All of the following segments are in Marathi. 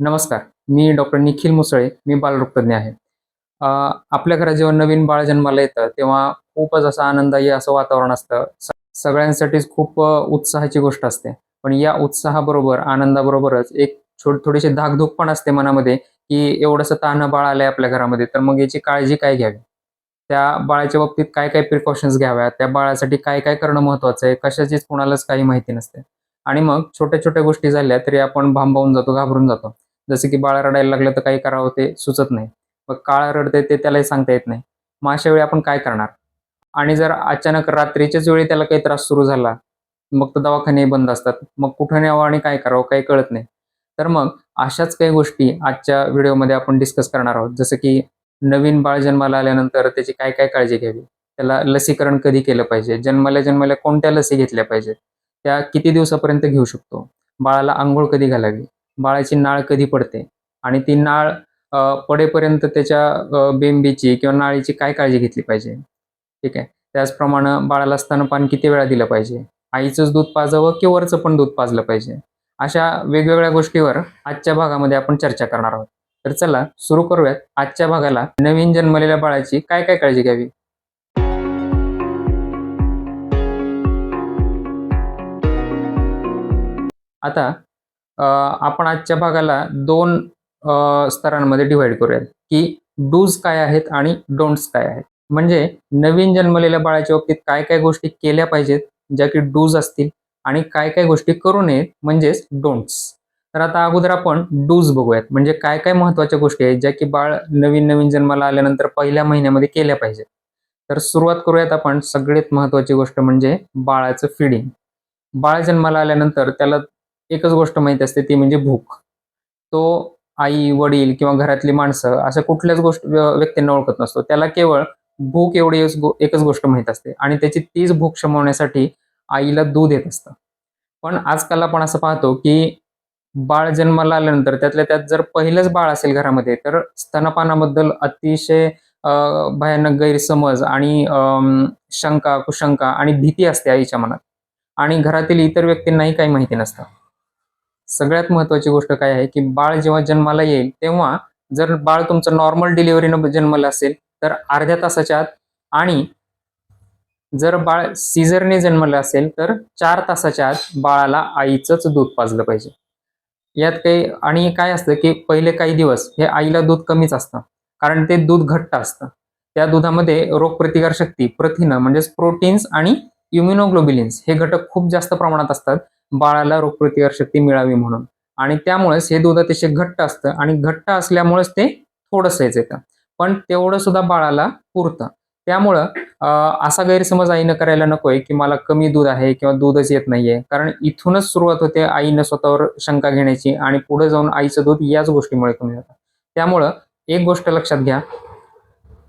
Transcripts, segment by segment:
नमस्कार मी डॉक्टर निखिल मुसळे मी बालरोगतज्ञ आहे. आपल्या घरात जेव्हा नवीन बाळ जन्माला येतं तेव्हा खूपच असं आनंदायी असं वातावरण असतं. सगळ्यांसाठीच खूप उत्साहाची गोष्ट असते. पण या उत्साहाबरोबर आनंदाबरोबरच एक छोट थोडीशी धाकधूक पण असते मनामध्ये की एवढंसं तान्हं बाळ आलंय आपल्या घरामध्ये तर मग याची काळजी काय घ्यावी? त्या बाळाच्या बाबतीत काय काय प्रिकॉशन्स घ्याव्या त्या बाळासाठी काय काय करणं महत्वाचं आहे? कशाचीच कोणालाच काही माहिती नसते. आणि मग छोट्या छोट्या गोष्टी झाल्या तरी आपण भांबावून जातो घाबरून जातो. जसं की बाळ रडायला लागलं तर काही करावं ते सुचत नाही. मग काळ रडते ते त्यालाही सांगता येत नाही. मग अशा वेळी आपण काय करणार? आणि जर अचानक रात्रीच्याच वेळी त्याला काही त्रास सुरू झाला मग तर दवाखाने बंद असतात. मग कुठं न्यावं आणि काय करावं काही कळत नाही. तर मग अशाच काही गोष्टी आजच्या व्हिडिओमध्ये आपण डिस्कस करणार आहोत. जसं की नवीन बाळ जन्माला आल्यानंतर त्याची काय काय काळजी घ्यावी? त्याला लसीकरण कधी केलं पाहिजे? जन्माला जन्माला कोणत्या लसी घेतल्या पाहिजेत? त्या किती दिवसापर्यंत घेऊ शकतो? बाळाला आंघोळ कधी घालावी? बाळाची नाळ कधी पडते? आणि ती नाळ पडेपर्यंत त्याच्या बेंबीची किंवा नाळीची काय काळजी घेतली पाहिजे? ठीक आहे. त्याचप्रमाणे बाळाला स्तनपान किती वेळा दिलं पाहिजे? आईचंच दूध पाजावं की वरचं पण दूध पाजलं पाहिजे? अशा वेगवेगळ्या गोष्टीवर आजच्या भागामध्ये आपण चर्चा करणार आहोत. तर चला सुरू करूयात. आजच्या भागाला नवीन जन्मलेल्या बाळाची काय काय काळजी घ्यावी? आता आपण आजच्या भागाला दोन स्तरांमध्ये डिव्हाइड करूयात. की डूज काय आहेत आणि डोंट्स काय आहेत. म्हणजे नवीन जन्मलेल्या बाळाच्या बाबतीत काय काय गोष्टी केल्या पाहिजेत ज्या की डूज असतील आणि काय काय गोष्टी करू नयेत म्हणजेच डोंट्स तर आता अगोदर आपण डूज बघूयात. म्हणजे काय काय महत्त्वाच्या गोष्टी आहेत ज्या की बाळ नवीन नवीन जन्माला आल्यानंतर पहिल्या महिन्यामध्ये केल्या पाहिजेत. तर सुरुवात करूयात आपण सगळ्यात महत्वाची गोष्ट म्हणजे बाळाचं फिडिंग बाळ जन्माला आल्यानंतर त्याला एकच गोष्ट माहीत असते ती म्हणजे भूक. तो आई वडील किंवा घरातली माणसं अशा कुठल्याच गोष्ट व्यक्तींना ओळखत नसतो. त्याला केवळ भूक एवढी एकच गोष्ट माहीत असते आणि त्याची तीच भूक शमवण्यासाठी आईला दूध येत असतं. पण आजकाल आपण असं पाहतो की बाळ जन्माला आल्यानंतर त्यातल्या त्यात जर पहिलंच बाळ असेल घरामध्ये तर स्तनपानाबद्दल अतिशय भयानक गैरसमज आणि अं, शंका कुशंका आणि भीती असते आईच्या मनात. आणि घरातील इतर व्यक्तींनाही काही माहिती नसतं. सगळ्यात महत्वाची गोष्ट काय आहे की बाळ जेव्हा जन्माला येईल तेव्हा जर बाळ तुमचं नॉर्मल डिलिव्हरीनं जन्मलं असेल तर अर्ध्या तासाच्या आत आणि जर बाळ सीझरने जन्मलं असेल तर चार तासाच्या आत बाळाला आईचंच दूध पाजलं पाहिजे. यात काही आणि काय असतं की पहिले काही दिवस हे आईला दूध कमीच असतं कारण ते दूध घट्ट असतं. त्या दुधामध्ये रोगप्रतिकार शक्ती प्रथिनं म्हणजेच प्रोटीन्स आणि इम्युनोग्लोबिलिन्स हे घटक खूप जास्त प्रमाणात असतात. बाळाला रोगप्रतिकार शक्ती मिळावी म्हणून. आणि त्यामुळेच हे दूध अतिशय घट्ट असतं आणि घट्ट असल्यामुळेच ते थोडंसंच येतं. पण तेवढं सुद्धा बाळाला पुरतं. त्यामुळं असा गैरसमज आईनं करायला नकोय की मला कमी दूध आहे किंवा दूधच येत नाहीये. कारण इथूनच सुरुवात होते आईनं स्वतःवर शंका घेण्याची आणि पुढे जाऊन आईचं दूध याच गोष्टीमुळे कमी होतं. त्यामुळं एक गोष्ट लक्षात घ्या.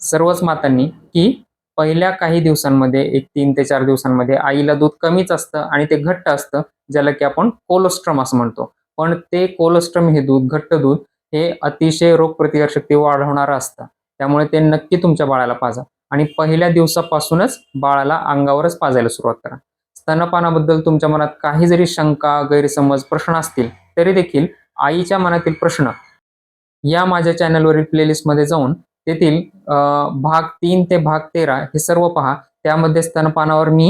सर्वच मातांनी की पहिल्या काही दिवसांमध्ये एक तीन ते चार दिवसांमध्ये आईला दूध कमीच असतं आणि ते घट्ट असतं ज्याला की आपण कोलोस्ट्रम असं म्हणतो. पण ते कोलोस्ट्रम हे दूध घट्ट दूध हे अतिशय रोगप्रतिकार शक्ती वाढवणारं असतं. त्यामुळे ते नक्की तुमच्या बाळाला पाजा. आणि पहिल्या दिवसापासूनच बाळाला अंगावरच पाजायला सुरुवात करा. स्तनपानाबद्दल तुमच्या मनात काही जरी शंका गैरसमज प्रश्न असतील तरी देखील आईच्या मनातील प्रश्न या माझ्या चॅनलवरील प्लेलिस्टमध्ये जाऊन तेथील भाग तीन ते भाग तेरा हे सर्व पहा. त्यामध्ये स्तनपानावर मी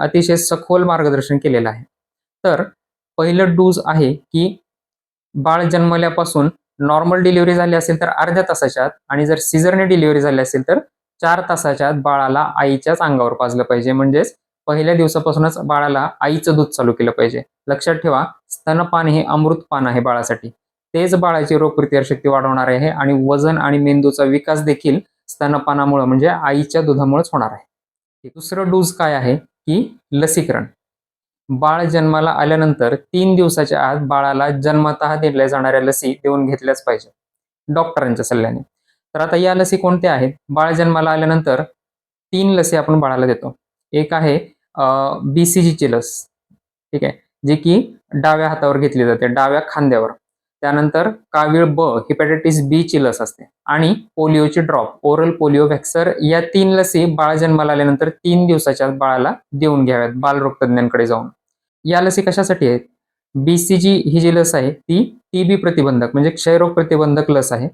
अतिशय सखोल मार्गदर्शन केलेलं आहे. तर पहिलं डूज आहे की बाळ जन्मल्यापासून नॉर्मल डिलिव्हरी झाली असेल तर अर्ध्या तासाच्या आत आणि जर सिझरने डिलिव्हरी झाली असेल तर चार तासाच्या आत बाळाला आईच्याच अंगावर पाजलं पाहिजे. म्हणजेच पहिल्या दिवसापासूनच बाळाला आईचं दूध चालू केलं पाहिजे. लक्षात ठेवा स्तनपान हे अमृतपान आहे बाळासाठी. तेच बाळाची रोगप्रतिकार शक्ती वाढवणार आहे आणि वजन आणि मेंदूचा विकास देखील स्तनपानामुळे म्हणजे आईच्या दुधामुळेच होणार आहे. दुसरं डूज काय आहे? की लसीकरण. बाळ जन्माला आल्यानंतर तीन दिवसाच्या आत बाळाला जन्मतः दिल्या जाणाऱ्या लसी देऊन घेतल्याच पाहिजे. डॉक्टरांच्या सल्ल्याने. तर आता या लसी कोणत्या आहेत? बाळ जन्माला आल्यानंतर तीन लसी आपण बाळाला देतो. एक आहे बीसीजीची लस. ठीक आहे? जी की डाव्या हातावर घेतली जाते डाव्या खांद्यावर. त्यानंतर कावीळ ब हिपॅटायटिस बी ची लस असते. आणि पोलिओची ड्रॉप ओरल पोलिओ व्हॅक्सर या तीन लसी बाळ जन्माला आल्यानंतर तीन दिवसाच्या बाळाला देऊन घ्याव्यात बालरोग तज्ञांकडे जाऊन. या लसी कशासाठी आहेत? बीसीजी ही जी लस आहे ती टीबी प्रतिबंधक म्हणजे क्षयरोग प्रतिबंधक लस आहे.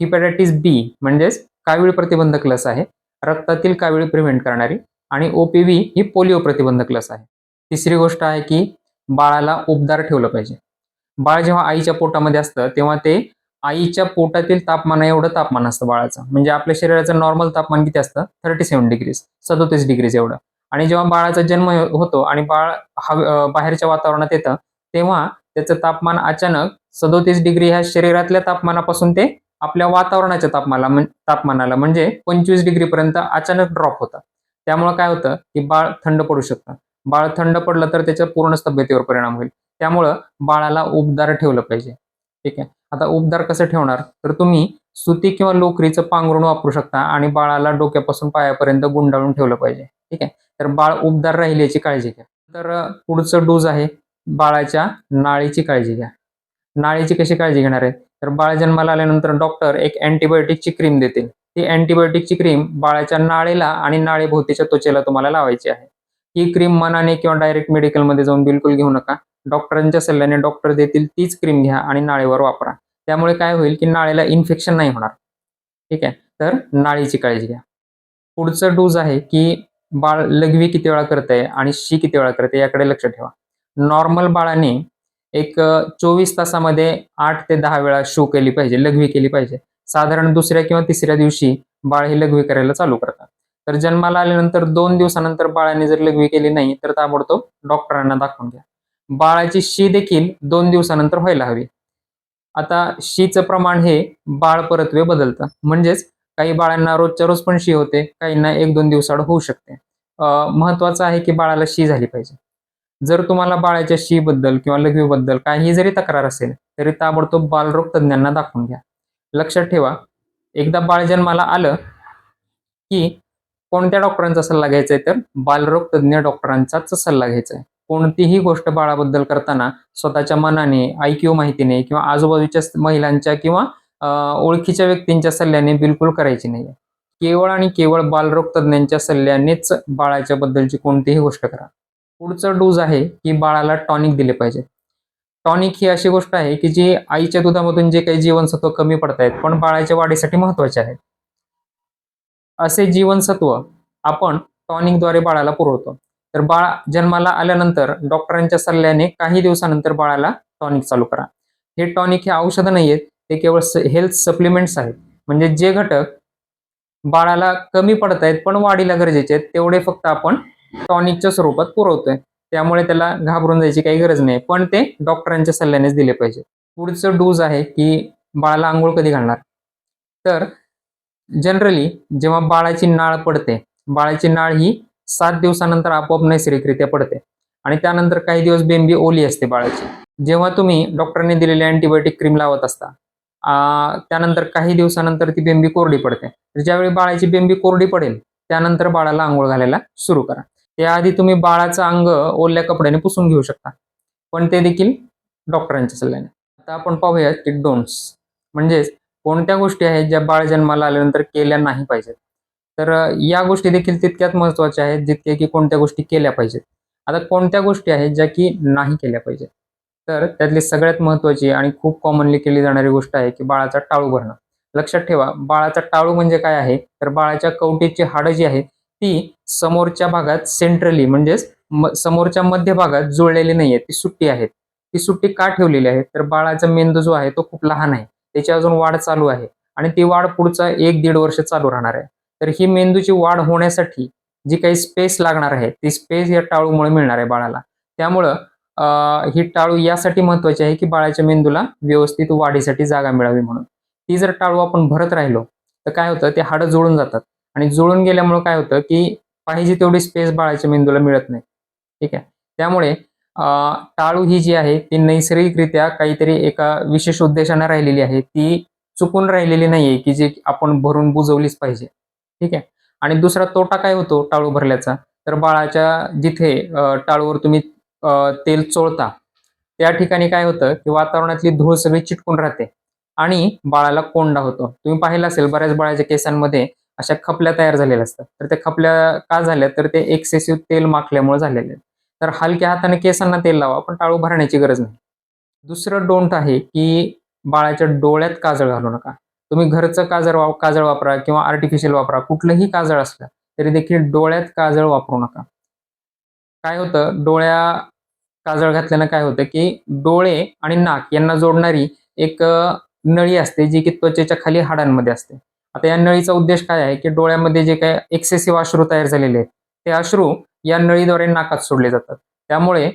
हिपॅटायटिस बी म्हणजेच कावीळ प्रतिबंधक लस आहे रक्तातील कावीळ प्रिव्हेंट करणारी आणि ओपीव्ही ही पोलिओ प्रतिबंधक लस आहे. तिसरी गोष्ट आहे की बाळाला उबदार ठेवलं पाहिजे. बाळ जेव्हा आईच्या पोटामध्ये असतं तेव्हा ते आईच्या पोटातील तापमाना एवढं तापमान असतं बाळाचं. म्हणजे आपल्या शरीराचं नॉर्मल तापमान किती असतं? थर्टी सेवन डिग्रीज सदोतीस डिग्रीज एवढं. आणि जेव्हा बाळाचा जन्म होतो आणि बाळ बाहेरच्या वातावरणात येतं तेव्हा त्याचं तापमान अचानक सदोतीस डिग्री ह्या शरीरातल्या तापमानापासून ते आपल्या वातावरणाच्या तापमानाला तापमानाला म्हणजे पंचवीस डिग्री पर्यंत अचानक ड्रॉप होतं. त्यामुळे काय होतं की बाळ थंड पडू शकतं. बाळ थंड पडलं तर त्याच्या पूर्ण तब्येतीवर परिणाम होईल. त्यामुळं बाळाला उबदार ठेवलं पाहिजे. ठीक आहे? आता उबदार कसं ठेवणार? तर तुम्ही सुती किंवा लोकरीचं पांघरुण वापरू शकता आणि बाळाला डोक्यापासून पायापर्यंत गुंडाळून ठेवलं पाहिजे. ठीक आहे? तर बाळ उबदार राहील याची काळजी घ्या. तर पुढचं डोज आहे. बाळाच्या नाळीची काळजी घ्या. नाळीची कशी काळजी घेणार आहे? तर बाळ जन्माला आल्यानंतर डॉक्टर एक अँटीबायोटिकची क्रीम देतील. ती अँटीबायोटिकची क्रीम बाळाच्या नाळेला आणि नाळेभोवतीच्या त्वचेला तुम्हाला लावायची आहे. ही क्रीम मनाने किंवा डायरेक्ट मेडिकलमध्ये जाऊन बिलकुल घेऊ नका. डॉक्टरांच्या सल्ल्याने डॉक्टर देतील तीच क्रीम घ्या आणि नाळेवर वापरा. त्यामुळे काय होईल की नाळेला इन्फेक्शन नाही होणार. ठीक आहे? तर नाळीची काळजी घ्या. पुढचं डोज आहे की बाळ लघवी किती वेळा करतंय आणि शी किती वेळा करते याकडे लक्ष ठेवा. नॉर्मल बाळाने एक चोवीस तासामध्ये आठ ते दहा वेळा शो केली पाहिजे लघवी केली पाहिजे. साधारण दुसऱ्या किंवा तिसऱ्या दिवशी बाळ ही लघवी करायला चालू करतात. तर जन्माला आल्यानंतर दोन दिवसानंतर बाळाने जर लघवी केली नाही तर ताबडतोब डॉक्टरांना दाखवून घ्या. बाळाची शी देखील दोन दिवसानंतर व्हायला हवी. आता शीचं प्रमाण हे बाळ परत्वे बदलतं. म्हणजेच काही बाळांना रोजच्या रोज पण शी होते काहींना एक दोन दिवसाड होऊ शकते. महत्वाचं आहे की बाळाला शी झाली पाहिजे. जर तुम्हाला बाळाच्या शी बद्दल किंवा लघवीबद्दल काही जरी तक्रार असेल तरी ताबडतोब बालरोग तज्ज्ञांना दाखवून घ्या. लक्षात ठेवा एकदा बाळ जन्माला आलं की कोणत्या डॉक्टरांचा सल्ला घ्यायचा आहे तर बालरोग तज्ज्ञ डॉक्टरांचाच सल्ला घ्यायचा आहे कोणतीही गोष्ट बाळाबद्दल करताना स्वतःच्या मनाने आयक्यू माहितीने किंवा आजूबाजूच्या महिलांच्या किंवा ओळखीच्या व्यक्तींच्या सल्ल्याने बिलकुल करायची नाही केवळ आणि केवळ बालरोग तज्ज्ञांच्या सल्ल्यानेच बाळाच्या बद्दलची कोणतीही गोष्ट करा. पुढचं डोज आहे की बाळाला टॉनिक दिले पाहिजे. टॉनिक ही अशी गोष्ट आहे की जी आईच्या दुधामधून जे काही जीवनसत्व कमी पडतायत पण बाळाच्या वाढीसाठी महत्त्वाचे आहेत. असे जीवनसत्व आपण टॉनिकद्वारे बाळाला पुरवतो. तर बाळ जन्माला आल्यानंतर डॉक्टरांच्या सल्ल्याने काही दिवसानंतर बाळाला टॉनिक चालू करा. हे टॉनिक हे औषधं नाही आहेत ते केवळ हेल्थ सप्लिमेंट्स आहेत. म्हणजे जे घटक बाळाला कमी पडत आहेत पण वाढीला गरजेचे आहेत तेवढे फक्त आपण टॉनिकच्या स्वरूपात पुरवतोय. त्यामुळे त्याला घाबरून जायची काही गरज नाही पण ते डॉक्टरांच्या सल्ल्यानेच दिले पाहिजे. पुढचं डोज आहे की बाळाला आंघोळ कधी घालणार? तर जनरली जेव्हा बाळाची नाळ पडते बाळाची नाळ ही सात दिवसानंतर आपोआप नैसर्गिकरित्या पडते. आणि त्यानंतर काही दिवस बेंबी ओली असते बाळाची. जेव्हा तुम्ही डॉक्टरांनी दिलेली अँटीबायोटिक क्रीम लावत असता त्यानंतर काही दिवसानंतर ती बेंबी कोरडी पडते. तर ज्यावेळी बाळाची बेंबी कोरडी पडेल त्यानंतर बाळाला आंघोळ घालायला सुरू करा. त्याआधी तुम्ही बाळाचं अंग ओल्या कपड्याने पुसून घेऊ शकता. पण ते देखील डॉक्टरांच्या सल्ल्याने. आता आपण पाहूया की डोंट्स म्हणजेच कोणत्या गोष्टी आहेत ज्या बाळ जन्माला आल्यानंतर केल्या नाही पाहिजेत? तर या गोष्टी देखील तितक्यात महत्त्वाच्या आहेत जितक्या की कोणत्या गोष्टी केल्या पाहिजेत. आता कोणत्या गोष्टी आहेत ज्या की नाही केल्या पाहिजेत? तर त्यातली सगळ्यात महत्वाची आणि खूप कॉमनली केली जाणारी गोष्ट आहे की बाळाचा टाळू भरणं. लक्षात ठेवा बाळाचा टाळू म्हणजे काय आहे? तर बाळाच्या कवटीची हाडं जी आहे ती समोरच्या भागात सेंट्रली म्हणजेच समोरच्या मध्य भागात जुळलेली नाहीये ती सुट्टी आहे. ती सुट्टी का ठेवलेली आहे? तर बाळाचा मेंदू जो आहे तो खूप लहान आहे. त्याची अजून वाढ चालू आहे आणि ती वाढ पुढचा एक दीड वर्ष चालू राहणार आहे. तर ही मेंदूची वाढ होण्यासाठी जी काही स्पेस लागणार आहे ती स्पेस या टाळूमुळे मिळणार आहे बाळाला. त्यामुळं ही टाळू यासाठी महत्वाची आहे की बाळाच्या मेंदूला व्यवस्थित वाढीसाठी जागा मिळावी म्हणून. ती जर टाळू आपण भरत राहिलो तर काय होतं ते हाडं जुळून जातात. आणि जुळून गेल्यामुळे काय होतं की पाहिजे तेवढी स्पेस बाळाच्या मेंदूला मिळत नाही. ठीक आहे? त्यामुळे टाळू ही जी आहे ती नैसर्गिकरित्या काहीतरी एका विशेष उद्देशाने राहिलेली आहे. ती चुकून राहिलेली नाहीये की जी आपण भरून बुजवलीच पाहिजे. ठीक आहे? आणि दुसरा तोटा काय होतो टाळू भरल्याचा? तर बाळाच्या जिथे टाळूवर तुम्ही तेल चोळता त्या ठिकाणी काय होतं की वातावरणातली धूळ सगळी चिटकून राहते आणि बाळाला कोंडा होतो. तुम्ही पाहिलं असेल बऱ्याच बाळाच्या केसांमध्ये अशा खपल्या तयार झालेल्या असतात. तर त्या खपल्या का झाल्या? तर ते एक्सेसिव्ह तेल माखल्यामुळे झालेले आहेत. तर हलक्या हाताने केसांना तेल लावा पण टाळू भरण्याची गरज नाही. दुसरं डोंट आहे की बाळाच्या डोळ्यात काजळ घालू नका. तुम्ही घरचं काजळ वा काजळ वापरा किंवा आर्टिफिशियल वापरा कुठलंही काजळ असलं तरी देखील डोळ्यात काजळ वापरू नका. काय होतं? डोळ्या काजळ घातल्यानं काय होतं की डोळे आणि नाक यांना जोडणारी एक नळी असते जी की त्वचेच्या खाली हाडांमध्ये असते. आता या नळीचा उद्देश काय आहे की डोळ्यामध्ये जे काय एक्सेसिव्ह अश्रू तयार झालेले आहेत ते अश्रू या नळीद्वारे नाकात सोडले जातात. त्यामुळे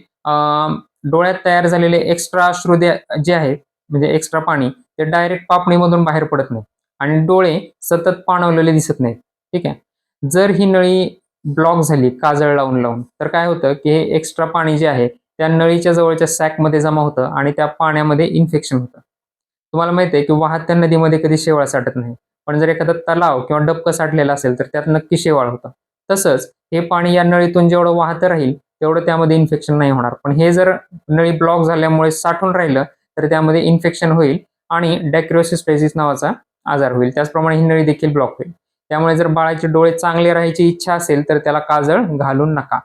डोळ्यात तयार झालेले एक्स्ट्रा अश्रू दे- जे आहेत म्हणजे एक्स्ट्रा पाणी ते डायरेक्ट पापणीमधून बाहेर पडत नाही आणि डोळे सतत पाणवलेले दिसत नाहीत. ठीक आहे? जर ही नळी ब्लॉक झाली काजळ लावून लावून तर काय होतं की हे एक्स्ट्रा पाणी जे आहे त्या नळीच्या जवळच्या सॅकमध्ये जमा होतं आणि त्या पाण्यामध्ये इन्फेक्शन होतं. तुम्हाला माहिती आहे की वाहत्या नदीमध्ये कधी शेवाळ साठत नाही. पण जर एखादा तलाव किंवा डबकं साठलेला असेल तर त्यात नक्की शेवाळ होतं. तसंच हे पाणी या नळीतून जेवढं वाहतं राहील तेवढं त्यामध्ये इन्फेक्शन नाही होणार. पण हे जर नळी ब्लॉक झाल्यामुळे साठून राहिलं तर त्यामध्ये इन्फेक्शन होईल. आणि डॅक्रोसिस नावाचा आजार होईल. त्याचप्रमाणे ही नळी देखील ब्लॉक होईल. त्यामुळे जर बाळाचे डोळे चांगले राहायची इच्छा असेल तर त्याला काजळ घालून नका.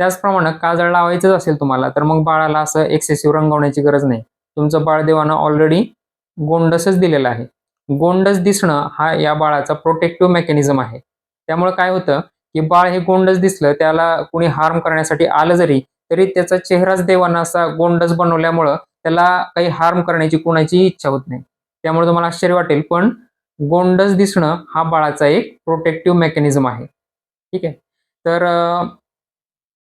त्याचप्रमाणे काजळ लावायचंच असेल तुम्हाला तर मग बाळाला असं एक्सेसिव्ह रंगवण्याची गरज नाही. तुमचं बाळ देवानं ऑलरेडी गोंडसच दिलेला आहे. गोंडस दिसणं हा या बाळाचा प्रोटेक्टिव्ह मेकॅनिझम आहे. त्यामुळे काय होतं की बाळ हे गोंडस दिसलं त्याला कुणी हार्म करण्यासाठी आलं जरी तरी त्याचा चेहराच देवानं असा गोंडस बनवल्यामुळं त्याला काही हार्म करण्याची कोणाची इच्छा होत नाही. त्यामुळे तुम्हाला आश्चर्य वाटेल पण गोंडस दिसणं हा बाळाचा एक प्रोटेक्टिव्ह मेकॅनिझम आहे. ठीक आहे? तर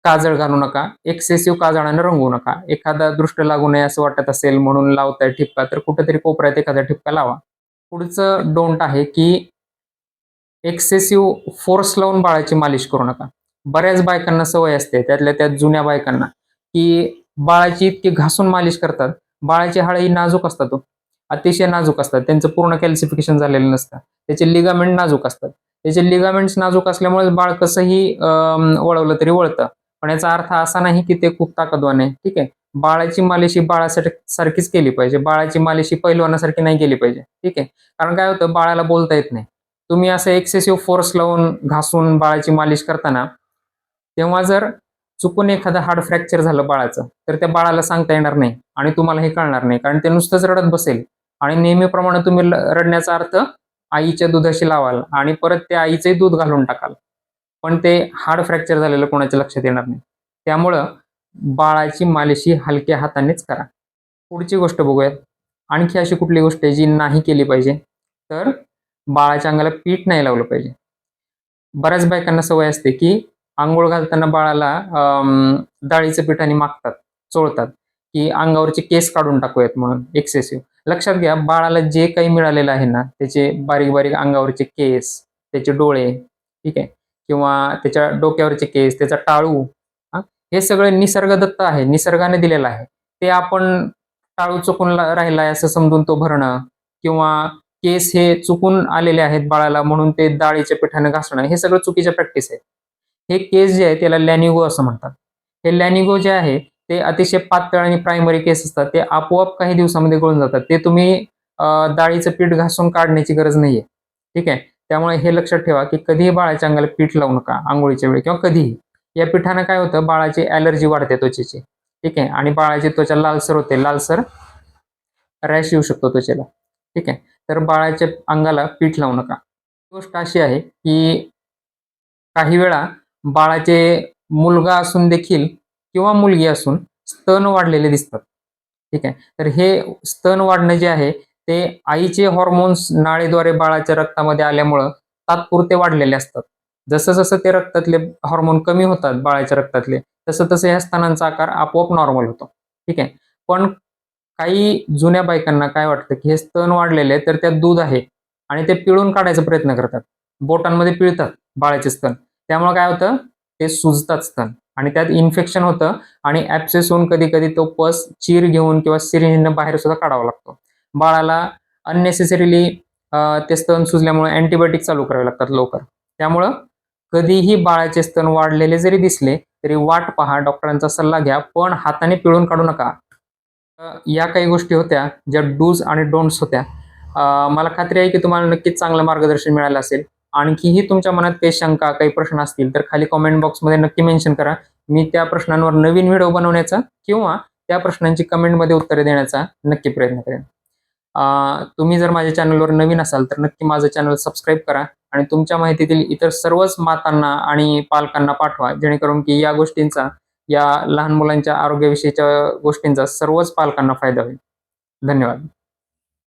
काजळ घालू नका एक्सेसिव्ह काजळानं रंगवू नका. एखादा दृष्ट लागू नये असं वाटत असेल म्हणून लावताय ठिपका तर कुठेतरी कोपऱ्यात एखादा ठिपका लावा. पुढचं डोंट आहे की एक्सेसिव्ह फोर्स लावून बाळाची मालिश करू नका. बऱ्याच बायकांना सवय असते त्यातल्या त्या जुन्या बायकांना की बाळाची इतकी घासून मालिश करतात. बाळाची हाड ही नाजूक असतात हो. अतिशय नाजूक असतात. त्यांचं पूर्ण कॅल्सिफिकेशन झालेलं नसतं. त्याचे लिगामेंट नाजूक असतात. त्याचे लिगामेंट्स नाजूक असल्यामुळे बाळ कसंही वळवलं तरी वळतं. पण याचा अर्थ असा नाही की ते खूप ताकदवान आहे. ठीक आहे? बाळाची मालिशी बाळासाठी सारखीच केली पाहिजे. बाळाची मालिशी पैलवानासारखी नाही केली पाहिजे. ठीक आहे? कारण काय होतं? बाळाला बोलता येत नाही. तुम्ही असं एक्सेसिव्ह फोर्स लावून घासून बाळाची मालिश करताना तेव्हा जर चुकून एखादं हाड फ्रॅक्चर झालं बाळाचं तर त्या बाळाला सांगता येणार नाही आणि तुम्हाला हे कळणार नाही कारण ते नुसतंच रडत बसेल. आणि नेहमीप्रमाणे तुम्ही रडण्याचा अर्थ आईच्या दुधाशी लावाल आणि परत त्या आईचंही दूध घालून टाकाल. पण ते हाड फ्रॅक्चर झालेलं कोणाच्या लक्षात येणार नाही. त्यामुळं बाळाची मालिशी हलक्या हातानेच करा. पुढची गोष्ट बघूयात. आणखी अशी कुठली गोष्ट आहे जी नाही केली पाहिजे? तर बाळाच्या अंगाला पीठ नाही लावलं पाहिजे. बऱ्याच बायकांना सवय असते की आंघोळ घालताना बाळाला अम, डाळीचं पिठाने मागतात चोळतात की अंगावरचे केस काढून टाकूयात म्हणून एक्सेसिव्ह लक्षात घ्या बाळाला जे काही मिळालेलं आहे ना त्याचे बारीक बारीक अंगावरचे केस त्याचे डोळे ठीक आहे किंवा त्याच्या डोक्यावरचे केस त्याचा टाळू हा, हे सगळं निसर्गदत्त आहे निसर्गाने दिलेलं आहे. ते आपण टाळू चुकून राहिलाय आहे असं समजून तो भरणं किंवा केस हे चुकून आलेले आहेत बाळाला म्हणून ते डाळीच्या पिठाने घासणं हे सगळं चुकीच्या प्रॅक्टिस आहे. हे केस जे आहे त्याला लॅनिगो असं म्हणतात. हे लॅनिगो जे आहे ते अतिशय पातळ आणि प्रायमरी केस असतात. ते आपोआप काही दिवसामध्ये गळून जातात. ते तुम्ही डाळीचं पीठ घासून काढण्याची गरज नाहीये. ठीक आहे? त्यामुळे हे लक्षात ठेवा की कधीही बाळाच्या अंगाला पीठ लावू नका आंघोळीच्या वेळी किंवा कधीही. या पिठानं काय होतं? बाळाची ॲलर्जी वाढते त्वचेची. ठीक आहे? आणि बाळाची त्वचा लालसर होते. लालसर रॅश येऊ शकतो त्वचेला. ठीक आहे? तर बाळाच्या अंगाला पीठ लावू नका. गोष्ट अशी आहे की काही वेळा बाळाचे मुलगा असून देखील किंवा मुलगी असून स्तन वाढलेले दिसतात. ठीक आहे? तर हे स्तन वाढणं जे आहे ते आईचे हॉर्मोन्स नाळीद्वारे बाळाच्या रक्तामध्ये आल्यामुळं तात्पुरते वाढलेले असतात. जसं जसं ते रक्तातले हॉर्मोन कमी होतात बाळाच्या रक्तातले तसं तसं ह्या स्तनांचा आकार आपोआप नॉर्मल होतो. ठीक आहे? पण काही जुन्या बायकांना काय वाटतं की हे स्तन वाढलेले तर त्यात दूध आहे आणि ते पिळून काढायचा प्रयत्न करतात. बोटांमध्ये पिळतात बाळाचे स्तन. त्यामुळे काय होतं? ते सुजतात स्तन. आणि त्यात इन्फेक्शन होतं आणि ऍप्सेस होऊन कधी कधी तो पस चीर घेऊन किंवा सिरिंजनं बाहेर सुद्धा काढावा लागतो. बाळाला अननेसेसरीली ते स्तन सुजल्यामुळे अँटीबायोटिक चालू करावे लागतात लवकर. त्यामुळं कधीही बाळाचे स्तन वाढलेले जरी दिसले तरी वाट पहा डॉक्टरांचा सल्ला घ्या पण हाताने पिळून काढू नका. या काही गोष्टी होत्या ज्या डूज आणि डोंट्स होत्या. मला खात्री आहे की तुम्हाला नक्कीच चांगलं मार्गदर्शन मिळालं असेल. आणखीही तुमच्या मनात काही शंका काही प्रश्न असतील तर खाली कॉमेंट बॉक्समध्ये नक्की मेन्शन करा. मी त्या प्रश्नांवर नवीन व्हिडिओ बनवण्याचा किंवा त्या प्रश्नांची कमेंटमध्ये उत्तरे देण्याचा नक्की प्रयत्न करेन. तुम्ही जर माझ्या चॅनलवर नवीन असाल तर नक्की माझं चॅनल सबस्क्राईब करा आणि तुमच्या माहितीतील इतर सर्वच मातांना आणि पालकांना पाठवा जेणेकरून की या गोष्टींचा या लहान मुलांच्या आरोग्याविषयीच्या गोष्टींचा सर्वच पालकांना फायदा होईल. धन्यवाद.